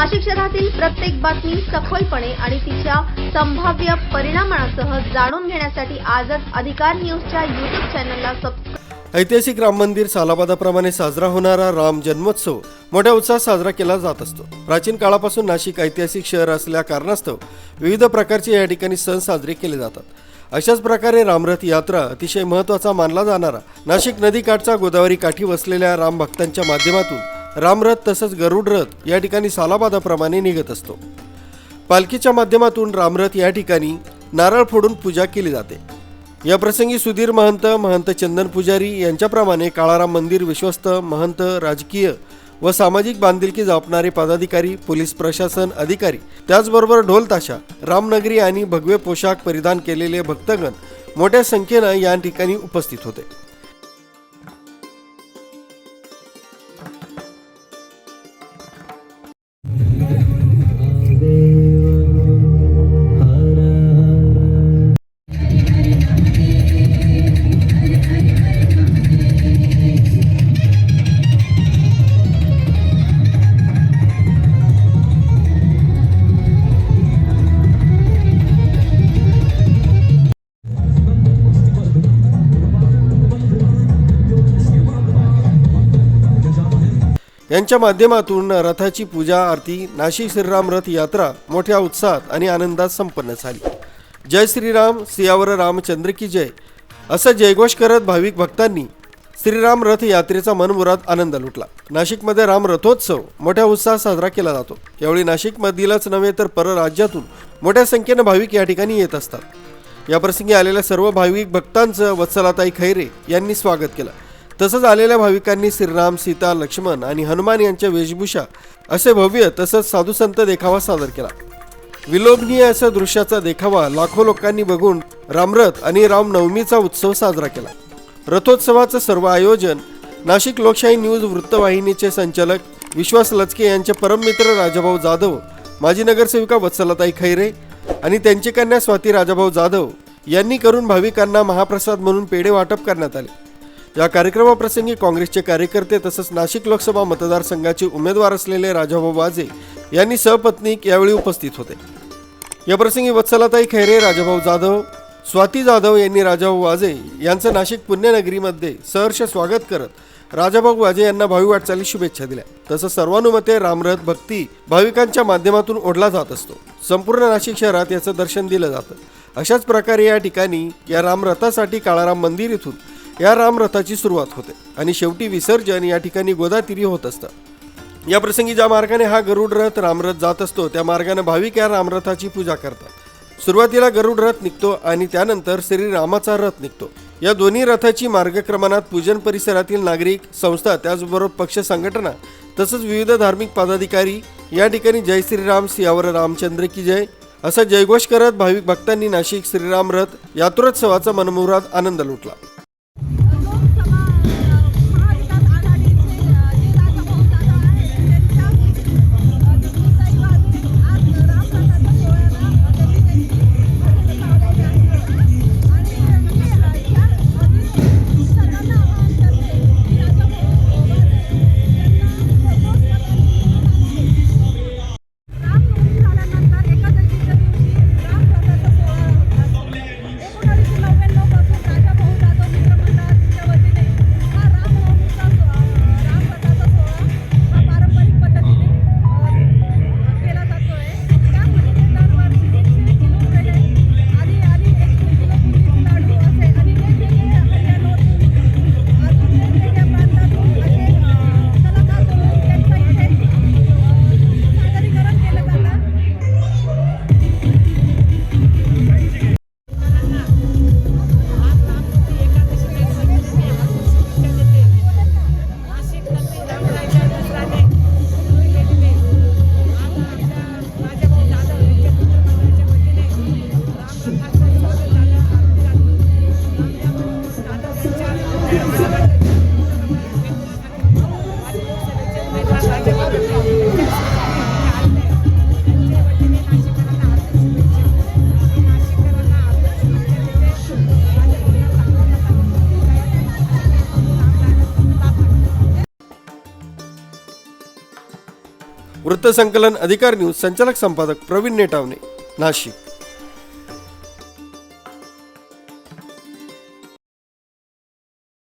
नाशिक शहरातील प्रत्येक बातमी सखोलपणे आणि तिच्या संभाव्य परिणामांसह जाणून घेण्यासाठी आजच अधिकार न्यूजच्या युट्यूब चॅनलला सबस्क्राईब ऐतिहासिक राम मंदिर सालाबादाप्रमाणे साजरा होणारा राम जन्मोत्सव मोठ्या उत्साहात साजरा केला जात असतो. प्राचीन काळापासून नाशिक ऐतिहासिक शहर असल्या कारणास्तव विविध प्रकारचे या ठिकाणी सण साजरे केले जातात. अशाच प्रकारे रामरथ यात्रा अतिशय महत्त्वाचा मानला जाणारा नाशिक नदीकाठचा गोदावरी काठी वसलेल्या राम भक्तांच्या माध्यमातून रामरथ तसंच गरुड रथ या ठिकाणी सालाबादाप्रमाणे निघत असतो. पालखीच्या माध्यमातून रामरथ या ठिकाणी नारळ फोडून पूजा केली जाते. या प्रसंगी सुधीर महंत महंत चंदन पुजारी यांच्याप्रमाणे काळाराम मंदिर विश्वस्त महंत राजकीय व सामाजिक बांधिलकी जपणारे पदाधिकारी पोलीस प्रशासन अधिकारी त्याचबरोबर ढोलताशा रामनगरी आणि भगवे पोशाख परिधान केलेले भक्तगण मोठ्या संख्येनं या ठिकाणी उपस्थित होते. यांच्या माध्यमातून रथाची पूजा आरती नाशिक श्रीराम रथ यात्रा मोठ्या उत्साहात आणि आनंदात संपन्न झाली. जय श्रीराम सियावर रामचंद्र की जय. असं जयघोष करत भाविक भक्तांनी श्रीराम रथ यात्रेचा मनमुराद आनंद लुटला. नाशिकमध्ये राम रथोत्सव मोठ्या उत्साहात साजरा केला जातो. यावेळी नाशिकमधीलच नव्हे तर परराज्यातून मोठ्या संख्येनं भाविक या ठिकाणी येत असतात. याप्रसंगी आलेल्या सर्व भाविक भक्तांचं वत्सलाताई खैरे यांनी स्वागत केलं. तसंच आलेल्या भाविकांनी श्रीराम सीता लक्ष्मण आणि हनुमान यांच्या वेशभूषा असे भव्य तसंच साधुसंत देखावा सादर केला. विलोभनीय अशा दृश्याचा देखावा लाखो लोकांनी बघून रामरथ आणि रामनवमीचा उत्सव साजरा केला. रथोत्सवाचं सर्व आयोजन नाशिक लोकशाही न्यूज वृत्तवाहिनीचे संचालक विश्वास लचके यांचे परममित्र राजाभाऊ जाधव माजी नगरसेविका वत्सलताई खैरे आणि त्यांची कन्या स्वाती राजाभाऊ जाधव यांनी करून भाविकांना महाप्रसाद म्हणून पेढे वाटप करण्यात आले. या कार्यक्रमाप्रसंगी काँग्रेसचे कार्यकर्ते तसंच नाशिक लोकसभा मतदारसंघाचे उमेदवार असलेले राजाभाऊ वाजे यांनी सहपत्नीक यावेळी उपस्थित होते. या प्रसंगी वत्सलाताई खैरे राजाभाऊ जाधव स्वाती जाधव यांनी राजाभाऊ वाजे यांचं नाशिक पुण्यनगरीमध्ये सहर्ष स्वागत करत राजाभाऊ वाजे यांना भावी वाटचाली शुभेच्छा दिल्या. तसंच सर्वानुमते रामरथ भक्ती भाविकांच्या माध्यमातून ओढला जात असतो. संपूर्ण नाशिक शहरात याचं दर्शन दिलं जातं. अशाच प्रकारे या ठिकाणी या रामरथासाठी काळाराम मंदिर इथून या रामरथाची सुरुवात होते आणि शेवटी विसर्जन या ठिकाणी गोदातीरी होत असतं. या प्रसंगी ज्या मार्गाने हा गरुड रथ रामरथ जात असतो त्या मार्गाने भाविक या रामरथाची पूजा करतात. सुरुवातीला गरुड रथ निघतो आणि त्यानंतर श्रीरामाचा रथ निघतो. या दोन्ही रथाची मार्गक्रमणात पूजन परिसरातील नागरिक संस्था त्याचबरोबर पक्ष संघटना तसंच विविध धार्मिक पदाधिकारी या ठिकाणी जय श्रीराम सियावर रामचंद्र की जय असा जयघोष करत भाविक भक्तांनी नाशिक श्रीराम रथ यात्रोत्सवाचा मनमुराद आनंद लुटला. वृत्तसंकलन अधिकार न्यूज संचालक संपादक प्रवीण नेटावणे नाशिक.